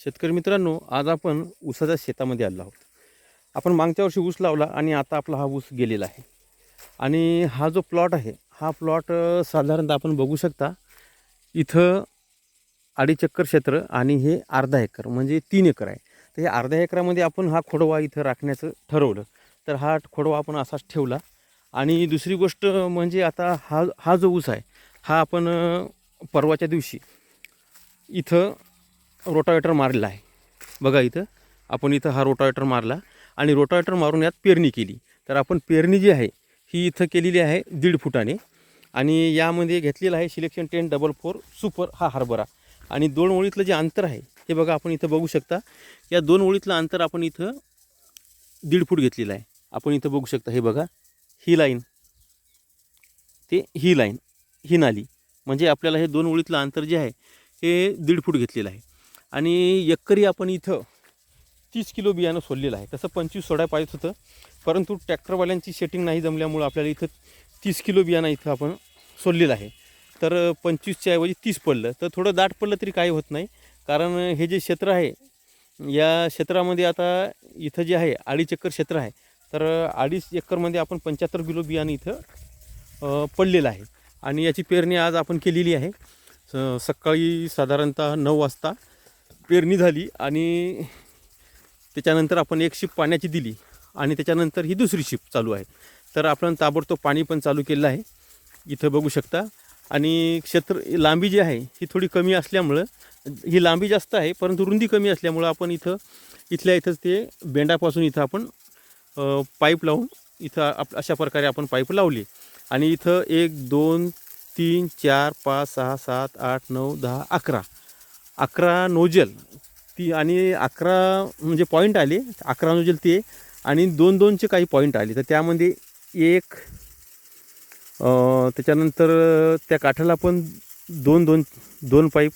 शेतकरी मित्रांनो आज आपण ऊसाच्या शेतामध्ये आलो आहोत. आपण मागच्या वर्षी ऊस लावला आणि आता आपला हा ऊस गेलेला आहे. आणि हा जो प्लॉट आहे हा प्लॉट साधारणतः आपण बघू शकता इथं अडीच एकर क्षेत्र आणि हे अर्धा एकर म्हणजे तीन एकर आहे. तर हे अर्ध्या एकरामध्ये आपण हा खोडवा इथं राखण्याचं ठरवलं. तर हा खोडवा आपण असाच ठेवला. आणि दुसरी गोष्ट म्हणजे आता हा हा जो ऊस आहे हा आपण परवाच्या दिवशी इथं रोटावेटर मारलेला आहे. बघा इथं आपण इथं हा रोटावेटर मारला आणि रोटावेटर मारून यात पेरणी केली. तर आपण पेरणी जी आहे ही इथं केलेली आहे दीड फुटाने आणि यामध्ये घेतलेलं आहे selection ten double four super हा हरभरा. आणि दोन ओळीतलं जे अंतर आहे हे बघा आपण इथं बघू शकता. या दोन ओळीतलं अंतर आपण इथं दीड फूट घेतलेलं आहे. आपण इथं बघू शकता हे बघा ही लाईन. ते ही लाईन ही नाली. म्हणजे आपल्याला हे दोन ओळीतलं अंतर जे आहे हे दीड फूट घेतलेलं आहे. आणि एकरी आपण इथं तीस किलो बियाणं सोडलेलं आहे. तसं पंचवीस सोडाय पाहिजे होतं. परंतु ट्रॅक्टरवाल्यांची सेटिंग नाही जमल्यामुळं आपल्याला इथं तीस किलो बियाणं इथं आपण सोडलेलं आहे. तर पंचवीसच्या ऐवजी तीस पडलं. तर थोडं दाट पडलं तरी काही होत नाही. कारण हे जे क्षेत्र आहे या क्षेत्रामध्ये आता इथं जे आहे अडीच एकर क्षेत्र आहे. तर अडीच एकरमध्ये आपण पंच्याहत्तर किलो बियाणं इथं पडलेलं आहे. आणि याची पेरणी आज आपण केलेली आहे. स- सकाळी साधारणतः नऊ वाजता पेरणी झाली आणि त्याच्यानंतर आपण एक शिप पाण्याची दिली आणि त्याच्यानंतर ही दुसरी शिप चालू आहे. तर आपण ताबडतोब पाणी पण चालू केलं आहे. इथं बघू शकता. आणि क्षेत्र लांबी जी आहे ही थोडी कमी असल्यामुळं ही लांबी जास्त आहे परंतु रुंदी कमी असल्यामुळं आपण इथं इथल्या इथंच ते बेंडापासून इथं आपण पाईप लावून इथं आप अशा प्रकारे आपण पाईप लावली. आणि इथं एक दोन तीन चार पाच सहा सात आठ नऊ दहा अकरा अकरा नोजल ती आणि अकरा म्हणजे पॉईंट आले अकरा नोजल ते आणि दोन दोनचे काही पॉईंट आले. तर त्यामध्ये एक त्याच्यानंतर त्या काठाला पण दोन दोन दोन पाईप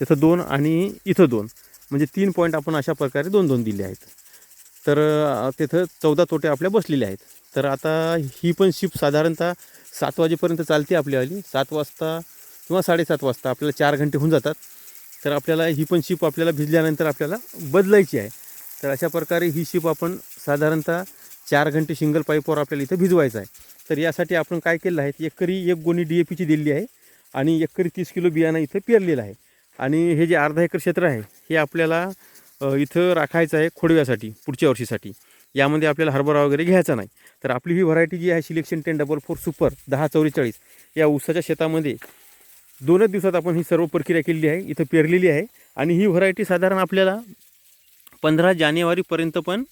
तिथं दोन आणि इथं दोन. म्हणजे तीन पॉईंट आपण अशा प्रकारे दोन दोन दिले आहेत. तर तिथं चौदा तोटे आपल्या बसलेले आहेत. तर आता ही पण शिप साधारणतः सात वाजेपर्यंत चालते आपल्यावाली. सात वाजता किंवा साडेसात वाजता आपल्याला चार घंटे होऊन जातात. तर आपल्याला ही पण शिप आपल्याला भिजल्यानंतर आपल्याला बदलायची आहे. तर अशा प्रकारे ही शिप आपण साधारणतः चार घंटे सिंगल पाईपवर आपल्याला इथं भिजवायचं आहे. तर यासाठी आपण काय केलं आहे एकरी एक गोणी डी ए पीची दिलेली आहे आणि एकरी तीस किलो बियाणं इथं पेरलेलं आहे. आणि हे जे अर्धा एकर क्षेत्र आहे हे आपल्याला इथं राखायचं आहे खोडव्यासाठी पुढच्या वर्षीसाठी. यामध्ये आपल्याला हरभरा वगैरे घ्यायचा नाही. तर आपली ही व्हरायटी जी आहे selection ten double four super दहा चौवेचाळीस या ऊसाच्या शेतामध्ये दोनच दिवसात आपण ही सर्व प्रक्रिया केलेली आहे इथं पेरलेली आहे आणि ही व्हरायटी साधारण आपल्याला पंधरा जानेवारीपर्यंत पण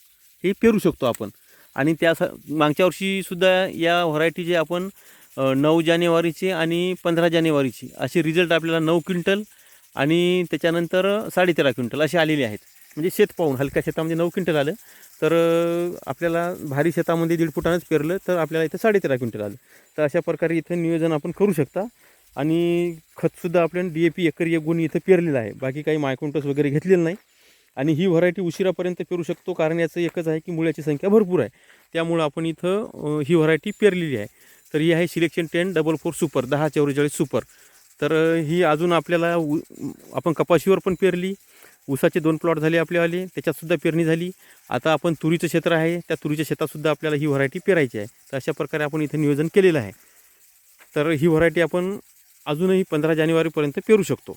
हे पेरू शकतो आपण. आणि त्या स मागच्या वर्षीसुद्धा या व्हरायटीचे आपण नऊ जानेवारीचे आणि पंधरा जानेवारीचे असे रिझल्ट आपल्याला नऊ क्विंटल आणि त्याच्यानंतर साडेतेरा क्विंटल असे आलेले आहेत. म्हणजे शेत पाहून हलक्या शेतामध्ये नऊ क्विंटल आलं तर आपल्याला भारी शेतामध्ये दीड फुटानंच पेरलं तर आपल्याला इथं साडेतेरा क्विंटल आलं. तर अशा प्रकारे इथं नियोजन आपण करू शकता. आणि खतसुद्धा आपण डी ए पी एकरी एक गुण इथं पेरलेलं आहे. बाकी काही मायकोंटस वगैरे घेतलेलं नाही. आणि ही व्हरायटी उशिरापर्यंत पेरू शकतो. कारण याचं एकच आहे की मुळ्याची संख्या भरपूर आहे. त्यामुळं आपण इथं ही व्हरायटी पेरलेली आहे. तर ही आहे selection ten double four super दहा चौवेचाळीस सुपर. तर ही अजून आपल्याला उ आपण कपाशीवर पण पेरली. ऊसाचे दोन प्लॉट झाले आपल्यावाले. त्याच्यातसुद्धा पेरणी झाली. आता आपण तुरीचं क्षेत्र आहे. त्या तुरीच्या शेतातसुद्धा आपल्याला ही व्हरायटी पेरायची आहे. तर अशा प्रकारे आपण इथं नियोजन केलेलं आहे. तर ही व्हरायटी आपण अजूनही पंधरा जानेवारीपर्यंत पेरू शकतो.